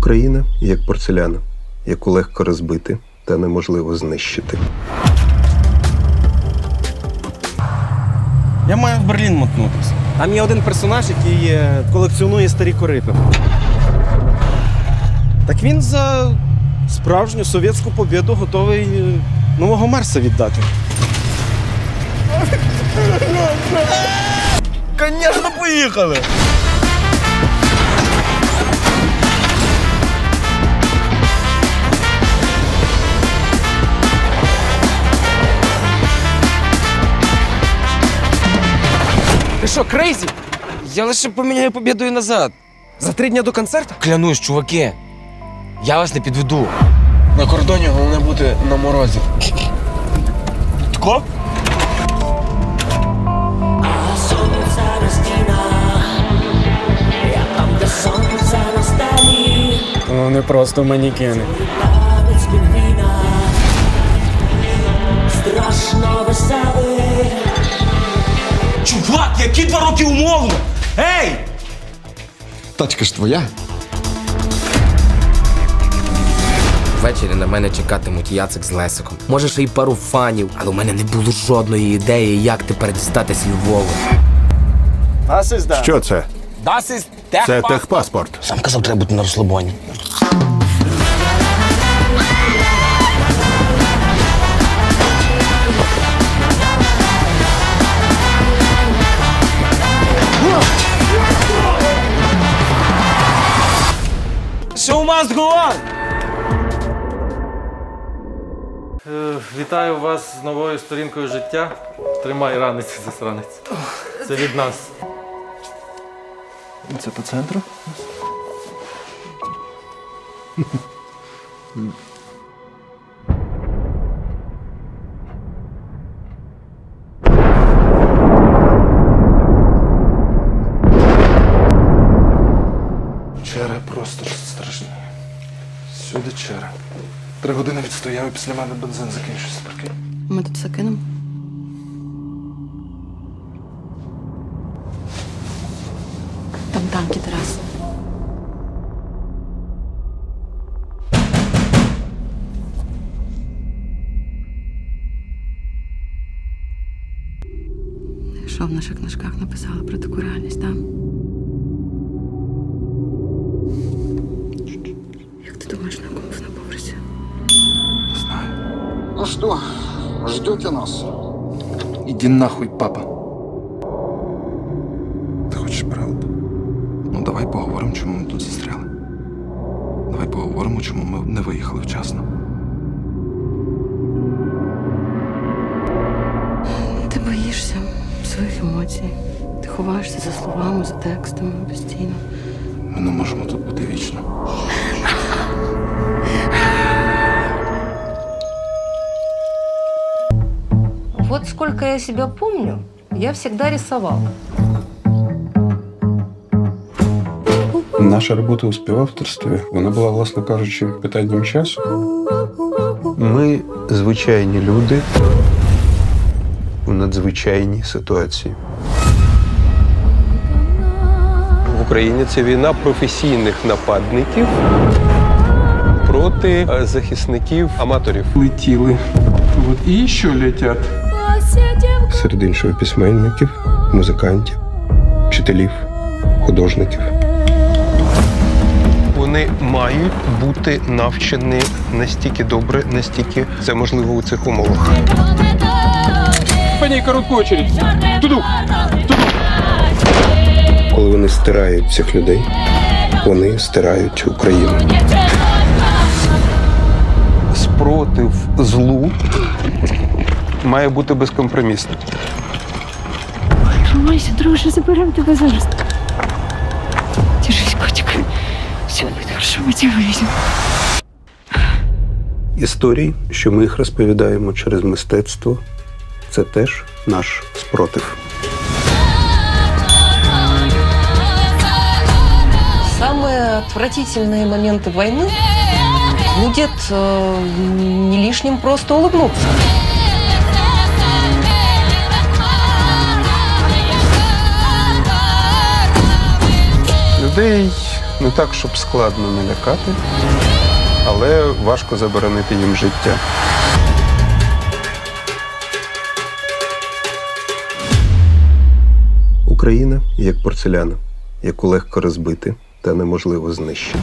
Україна як порцеляна, яку легко розбити та неможливо знищити. Я маю в Берлін мотнутися. Там є один персонаж, який е, колекціонує старі корити. Так він за справжню совєтську побіду готовий е, нового Марса віддати. Звісно, поїхали! Що, крейзі? Я лише поміняю побідою назад. За три дні до концерту? Клянусь, чуваки. Я вас не підведу. На кордоні головне бути на морозі. Тко? Вони просто манікени. страшно веселий. Які два роки умовно? Ей! Тачка ж твоя. Ввечері на мене чекатимуть Яцик з Лесиком. Може, ще й пару фанів, але у мене не було жодної ідеї, як тепер дістатись Львову. Що це? Das ist Це техпаспорт. Сам казав, треба бути на розслабоні. Must go on! Е, Вітаю вас з новою сторінкою життя. Тримай ранець, засранець. Це від нас. Це по центру? Черга просто страшні. Сюди черга. Три години відстояв і після мене бензин закінчився. Прикинь. Ми тут все кинемо. Там танки, Тарас. Що в наших книжках написали про таку реальність, так? Ну что, ждете нас? Іди нахуй, папа. Ти хочеш правду? Ну давай поговоримо, чому ми тут застряли. Давай поговоримо, чому ми не виїхали вчасно. Ти боїшся своїх емоцій. Ти ховаєшся за словами, за текстами постійно. Ми не можемо тут бути вічно. Вот сколько я себя помню, я всегда рисовала. Наша робота у співавторстві вона була, власне кажучи, питанням часу. Ми звичайні люди у надзвичайній ситуації. В Україні це війна професійних нападників проти е, захисників аматорів. Летіли. Вот і ще летять. Серед іншого письменників, музикантів, вчителів, художників. Вони мають бути навчені настільки добре, настільки це можливо у цих умовах. Коли вони стирають цих людей, вони стирають Україну. Спротив злу має бути безкомпромісним. Тримайся, друже, заберемо тебе зараз. Держись, котик. Все буде хорошо, ми тебе вивеземо. Історії, що ми їх розповідаємо через мистецтво, це теж наш спротив. Самые отвратительные моменты войны будет э, не лишним просто улыбнуться. Людей Не так, щоб складно не лякати, але важко заборонити їм життя. Україна як порцеляна, яку легко розбити та неможливо знищити.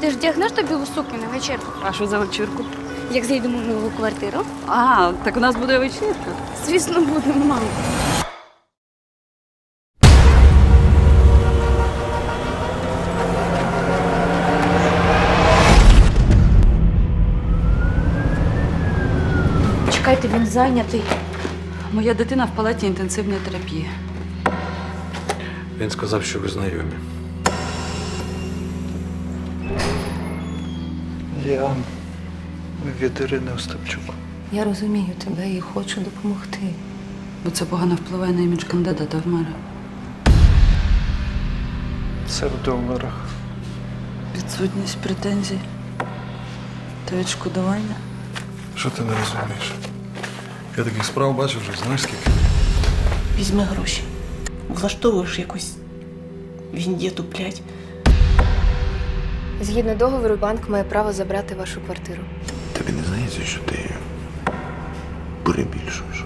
Ти ж вдягнеш тобі білу сукню на вечірку, А що за вечірку? як зайдемо в нову квартиру? А, так у нас буде вечірка. Звісно, будемо, мам. Чекайте, він зайнятий. Моя дитина в палаті інтенсивної терапії. Він сказав, що ви знайомі. Я від Ірини Остапчук. Я розумію тебе і хочу допомогти. Бо це погано впливає на імідж кандидата в мери. Це в доларах. Відсутність претензій та відшкодування. Що ти не розумієш? Я таких справ бачив вже, знаєш скільки? Візьми гроші. Влаштовуєш якусь віндєту, блядь. Згідно договору, банк має право забрати вашу квартиру. Тобі не здається, що ти перебільшуєш.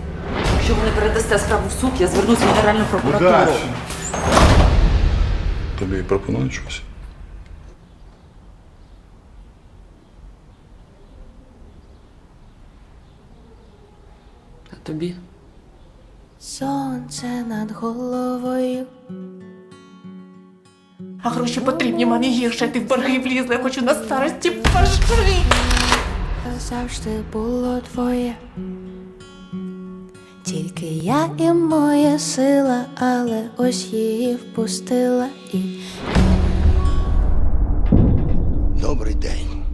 Якщо ви не передасте справу в суд, я звернусь в Генеральну прокуратуру. Тобі пропонують щось? Тобі? Сонце над головою. А гроші потрібні мамі гірше, ти в борги влізла, я хочу на старості пашки. Завжди було твоє. Тільки я і моя сила, але ось її впустила і Добрий день.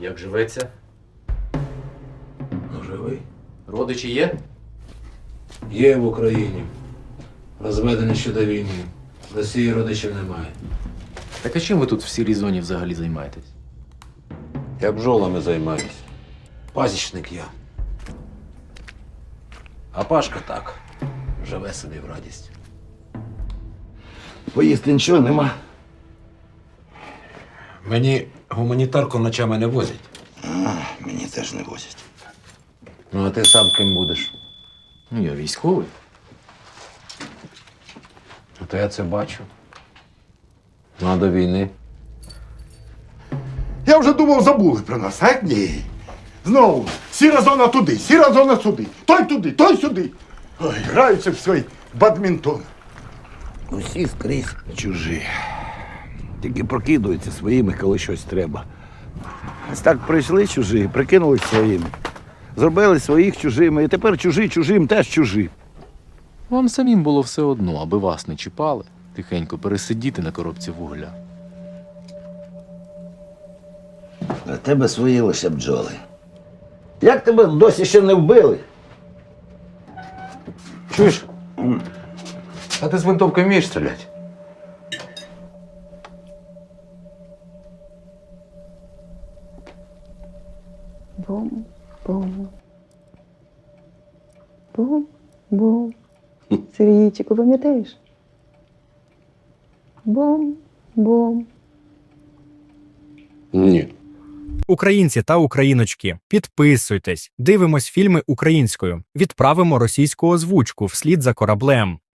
Як живеться? Ну, живий. Родичі є? Є в Україні. Розведений ще до війни. В Росії родичів немає. Так а чим ви тут в сірій зоні взагалі займаєтесь? Я бджолами займаюсь. Пасічник я. А Пашка так. Живе собі в радість. Поїсти нічого нема. Мені гуманітарку ночами не возять. А, мені теж не возять. Ну, а ти сам ким будеш? Ну, я військовий. Ну, То я це бачу. Ну, а до війни. Я вже думав, забули про нас, а ні. Знову сіра зона туди, сіра зона сюди. Той туди, той сюди. Ой, граються в свій бадмінтон. Усі скрізь чужі. Тільки прокидуються своїми, коли щось треба. Ось так прийшли чужі, прикинулись своїми. Зробили своїх чужими, і тепер чужі чужим теж чужі. Вам самим було все одно, аби вас не чіпали, тихенько пересидіти на коробці вугля. А тебе свої лише бджоли. Як тебе досі ще не вбили? Чуєш? А ти з винтовки вмієш стріляти? Бум, бум. Бум, бум. Сергійчику, пам'ятаєш? Бум, бум. Ні. Українці та україночки, підписуйтесь, дивимось фільми українською, відправимо російську озвучку вслід за кораблем.